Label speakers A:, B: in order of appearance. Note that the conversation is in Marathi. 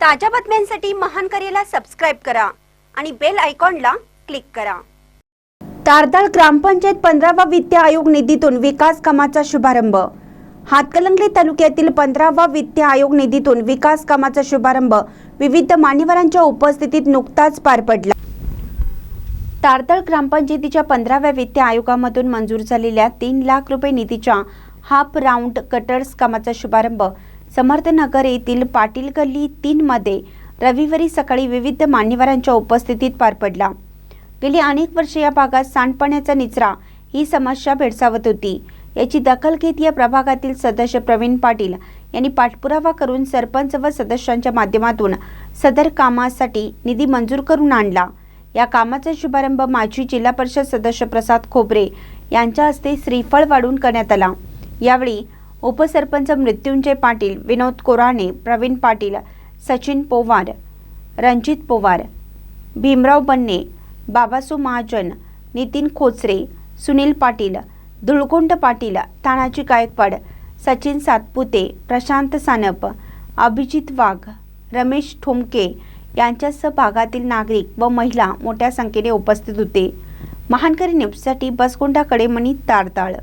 A: ताज्या बातम्यांसाठी महान करेला सबस्क्राईब करा आणि बेल आयकॉनला क्लिक करा. तारदाळ ग्रामपंचायत पंधरावा वित्त आयोग निधीतून विकास कामाचा शुभारंभ. हातकलंगले तालुक्यातील पंधरावा वित्त आयोग निधीतून विकास कामाचा शुभारंभ विविध मान्यवरांच्या उपस्थितीत नुकताच पार पडला. तारदाळ ग्रामपंचायतीच्या पंधराव्या वित्त आयोगामधून मंजूर झालेल्या तीन लाख रुपये निधीच्या हाफ राऊंड कटर्स कामाचा शुभारंभ समर्थनगर येथील पाटील गल्ली तीनमध्ये रविवारी सकाळी विविध मान्यवरांच्या उपस्थितीत पार पडला. गेली अनेक वर्षे या भागात सांडपाण्याचा निचरा ही समस्या भेडसावत होती. याची दखल घेत या प्रभागातील सदस्य प्रवीण पाटील यांनी पाठपुरावा करून सरपंच व सदस्यांच्या माध्यमातून सदर कामासाठी निधी मंजूर करून आणला. या कामाचा शुभारंभ माजी जिल्हा परिषद सदस्य प्रसाद खोबरे यांच्या हस्ते श्रीफळ वाढून करण्यात आला. यावेळी उपसरपंच मृत्युंजय पाटील विनोद कोराणे प्रवीण पाटील सचिन पोवार रणजित पोवार भीमराव बन्ने बाबासू महाजन नितीन खोचरे सुनील पाटील धुळकुंड पाटील तानाजी गायकवाड सचिन सातपुते प्रशांत सानप अभिजित वाघ रमेश ठोमके यांच्यासह भागातील नागरिक व महिला मोठ्या संख्येने उपस्थित होते. महानकरी न्यूजसाठी बसगोंडा कडेमणी तारताळ.